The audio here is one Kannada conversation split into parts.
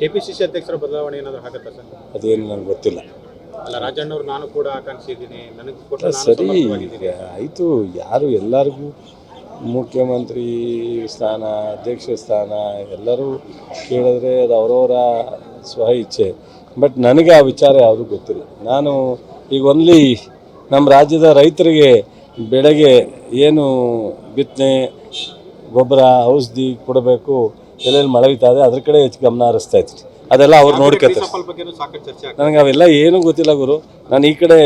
ಕೆಪಿಸಿಸಿ ಅಧ್ಯಕ್ಷರ ಬದಲಾವಣೆ ಏನಾದರೂ ಆಗತ್ತಾ ಸರ್? ಅದೇನು ನನಗೆ ಗೊತ್ತಿಲ್ಲ. ಅಲ್ಲ ರಾಜಣ್ಣವ್ರು ನಾನು ಕೂಡ ಆಕಾಂಕ್ಷಿ ಇದ್ದೀನಿ ನನಗೆ ಕೊಟ್ಟು ನಾನು ಸರಿ. ಆಯಿತು. ಯಾರು ಎಲ್ಲರಿಗೂ ಮುಖ್ಯಮಂತ್ರಿ ಸ್ಥಾನ ಅಧ್ಯಕ್ಷ ಸ್ಥಾನ ಎಲ್ಲರೂ ಕೇಳಿದ್ರೆ ಅದು ಅವರವರ ಸ್ವ ಇಚ್ಛೆ. ಬಟ್ ನನಗೆ ಆ ವಿಚಾರ ಯಾವುದೂ ಗೊತ್ತಿಲ್ಲ. ನಾನು ಈಗ ಒನ್ಲಿ ನಮ್ಮ ರಾಜ್ಯದ ರೈತರಿಗೆ ಬೆಳೆಗೆ ಏನು ಬಿತ್ತನೆ ಗೊಬ್ಬರ ಔಷಧಿ ಕೊಡಬೇಕು ಎಲ್ಲೆಲ್ಲಿ ಮಳೆ ಇದೆ ಅದ್ರ ಕಡೆ ಹೆಚ್ಚು ಗಮನ ಹರಿಸ್ತಾ ಇತ್ತು ಅದೆಲ್ಲ ಅವ್ರು ನೋಡ್ಕೊತಾರೆ ನನಗೆ ಅವೆಲ್ಲ ಏನೂ ಗೊತ್ತಿಲ್ಲ ಗುರು. ನಾನು ಈ ಕಡೆ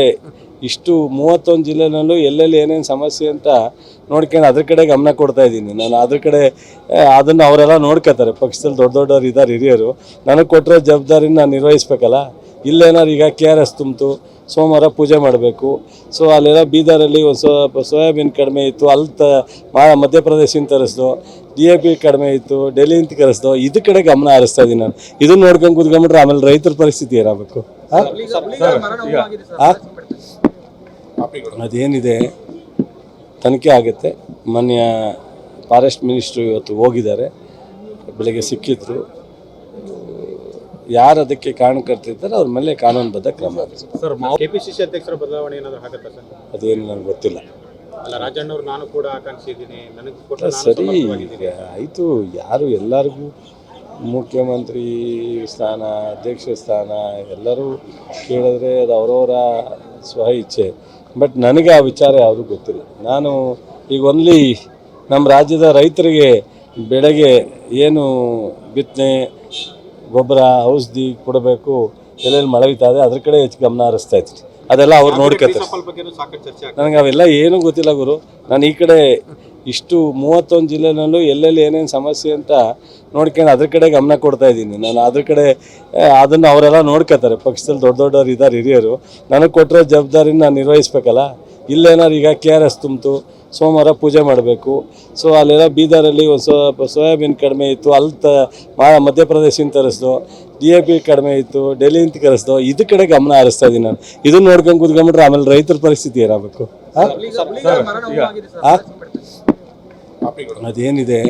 ಇಷ್ಟು ಮೂವತ್ತೊಂದು ಜಿಲ್ಲೆನಲ್ಲೂ ಎಲ್ಲೆಲ್ಲಿ ಏನೇನು ಸಮಸ್ಯೆ ಅಂತ ನೋಡ್ಕೊಂಡು ಅದ್ರ ಕಡೆ ಗಮನ ಕೊಡ್ತಾ ಇದ್ದೀನಿ. ನಾನು ಅದ್ರ ಕಡೆ ಅದನ್ನು ಅವರೆಲ್ಲ ನೋಡ್ಕೋತಾರೆ ಪಕ್ಷದಲ್ಲಿ ದೊಡ್ಡ ದೊಡ್ಡವ್ರು ಇದ್ದಾರೆ ಹಿರಿಯರು. ನನಗೆ ಕೊಟ್ಟಿರೋ ಜವಾಬ್ದಾರಿನ ನಾನು ನಿರ್ವಹಿಸ್ಬೇಕಲ್ಲ? ಇಲ್ಲೇನಾರು ಈಗ ಕೆ ಆರ್ ಎಸ್ ತುಂಬಿತು, ಸೋಮವಾರ ಪೂಜೆ ಮಾಡಬೇಕು. ಸೊ ಅಲ್ಲೆಲ್ಲ ಬೀದರಲ್ಲಿ ಒಂದು ಸ್ವಲ್ಪ ಸೋಯಾಬೀನ್ ಕಡಿಮೆ ಇತ್ತು ಅಲ್ಲಿ ತ ಮಾ- ಮಧ್ಯಪ್ರದೇಶಿಂದ ತರಿಸ್ದು, ಡಿ ಎ ಪಿ ಕಡಿಮೆ ಇತ್ತು ಡೆಲ್ಲಿಂದ ಕರೆಸ್ದು, ಇದು ಕಡೆ ಗಮನ ಹರಿಸ್ತಾ ಇದ್ದೀನಿ ನಾನು. ಇದನ್ನ ನೋಡ್ಕೊಂಡು ಕೂತ್ಕೊಂಡ್ಬಿಟ್ರೆ ಆಮೇಲೆ ರೈತರ ಪರಿಸ್ಥಿತಿ ಏನಾಗಬೇಕು? ಅದೇನಿದೆ? ತನಿಖೆ ಆಗುತ್ತೆ. ಮಾನ್ಯ ಫಾರೆಸ್ಟ್ ಮಿನಿಸ್ಟ್ರು ಇವತ್ತು ಹೋಗಿದ್ದಾರೆ. ಬೆಳಗ್ಗೆ ಸಿಕ್ಕಿದ್ರು. ಯಾರು ಅದಕ್ಕೆ ಕಾರಣಕರ್ತಿದ್ದಾರೆ ಅವ್ರ ಮೇಲೆ ಕಾನೂನುಬದ್ಧ ಕ್ರಮ. ಆಗುತ್ತೆ ಸರ್ ಕೆಪಿಸಿಸಿ ಅಧ್ಯಕ್ಷರ ಬದಲಾವಣೆ ಏನಾದರೂ ಆಗತ್ತಾ ಸರ್? ಅದೇನು ನನಗೆ ಗೊತ್ತಿಲ್ಲ. ಅಲ್ಲ ರಾಜಣ್ಣವ್ರು ನಾನು ಕೂಡ ಆಕಾಂಕ್ಷಿ ಇದ್ದೀನಿ ನನಗೆ ಕೊಟ್ಟು ಸರಿ. ಆಯಿತು ಯಾರು ಎಲ್ಲರಿಗೂ ಮುಖ್ಯಮಂತ್ರಿ ಸ್ಥಾನ ಅಧ್ಯಕ್ಷ ಸ್ಥಾನ ಎಲ್ಲರೂ ಕೇಳಿದ್ರೆ ಅದು ಅವರವರ ಸ್ವ ಇಚ್ಛೆ. ಬಟ್ ನನಗೆ ಆ ವಿಚಾರ ಯಾವುದೂ ಗೊತ್ತಿಲ್ಲ. ನಾನು ಈಗ ಒನ್ಲಿ ನಮ್ಮ ರಾಜ್ಯದ ರೈತರಿಗೆ ಬೆಳೆಗೆ ಏನು ಬಿತ್ತನೆ ಗೊಬ್ಬರ ಔಷಧಿ ಕೊಡಬೇಕು ಎಲ್ಲೆಲ್ಲಿ ಮಳೆ ಇದೆ ಅದ್ರ ಕಡೆ ಹೆಚ್ಚು ಗಮನ ಹರಿಸ್ತಾ ಇದ್ದೀನಿ ಅದೆಲ್ಲ ಅವ್ರು ನೋಡ್ಕೊತಾರೆ. ನನಗೆ ಅವೆಲ್ಲ ಏನೂ ಗೊತ್ತಿಲ್ಲ ಗುರು. ನಾನು ಈ ಕಡೆ ಇಷ್ಟು ಮೂವತ್ತೊಂದು ಜಿಲ್ಲೆನಲ್ಲೂ ಎಲ್ಲೆಲ್ಲಿ ಏನೇನು ಸಮಸ್ಯೆ ಅಂತ ನೋಡ್ಕೊಂಡು ಅದ್ರ ಕಡೆ ಗಮನ ಕೊಡ್ತಾ ಇದ್ದೀನಿ. ನಾನು ಅದ್ರ ಕಡೆ ಅದನ್ನು ಅವರೆಲ್ಲ ನೋಡ್ಕೋತಾರೆ. ಪಕ್ಷದಲ್ಲಿ ದೊಡ್ಡ ದೊಡ್ಡವ್ರು ಇದ್ದಾರೆ ಹಿರಿಯರು. ನನಗೆ ಕೊಟ್ಟಿರೋ ಜವಾಬ್ದಾರಿನ ನಾನು ನಿರ್ವಹಿಸ್ಬೇಕಲ್ಲ? ಇಲ್ಲೇನಾರು ಈಗ ಕೆ ಆರ್ ಎಸ್ ತುಂಬಿತು ಸೋಮವಾರ ಪೂಜೆ ಮಾಡಬೇಕು. ಸೊ ಅಲ್ಲೆಲ್ಲ ಬೀದರಲ್ಲಿ ಒಂದು ಸ್ವಲ್ಪ ಸೋಯಾಬೀನ್ ಕಡಿಮೆ ಇತ್ತು ಅಲ್ಲಿ ತ ಮಾ- ಮಧ್ಯಪ್ರದೇಶದಿಂದ ತರಿಸ್ದು ಡಿ ಎ ಪಿ ಕಡಿಮೆ ಇತ್ತು ಡೆಲ್ಲಿಂದ ಕರೆಸ್ದು ಇದು ಕಡೆ ಗಮನ ಹರಿಸ್ತಾ ಇದ್ದೀನಿ ನಾನು. ಇದನ್ನ ನೋಡ್ಕೊಂಡು ಕೂತ್ಕೊಂಡ್ಬಿಟ್ರೆ ಆಮೇಲೆ ರೈತರ ಪರಿಸ್ಥಿತಿ ಏನಾಗಬೇಕು? ಅದೇನಿದೆ?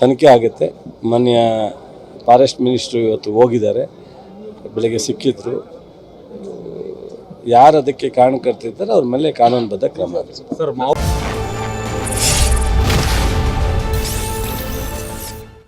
ತನಿಖೆ ಆಗುತ್ತೆ. ಮಾನ್ಯ ಫಾರೆಸ್ಟ್ ಮಿನಿಸ್ಟ್ರು ಇವತ್ತು ಹೋಗಿದ್ದಾರೆ. ಬೆಳಗ್ಗೆ ಸಿಕ್ಕಿದ್ರು. ಯಾರು ಅದಕ್ಕೆ ಕಾರಣಕರ್ತಿದ್ದಾರೆ ಅವ್ರ ಮೇಲೆ ಕಾನೂನುಬದ್ಧ ಕ್ರಮ. ಸರ್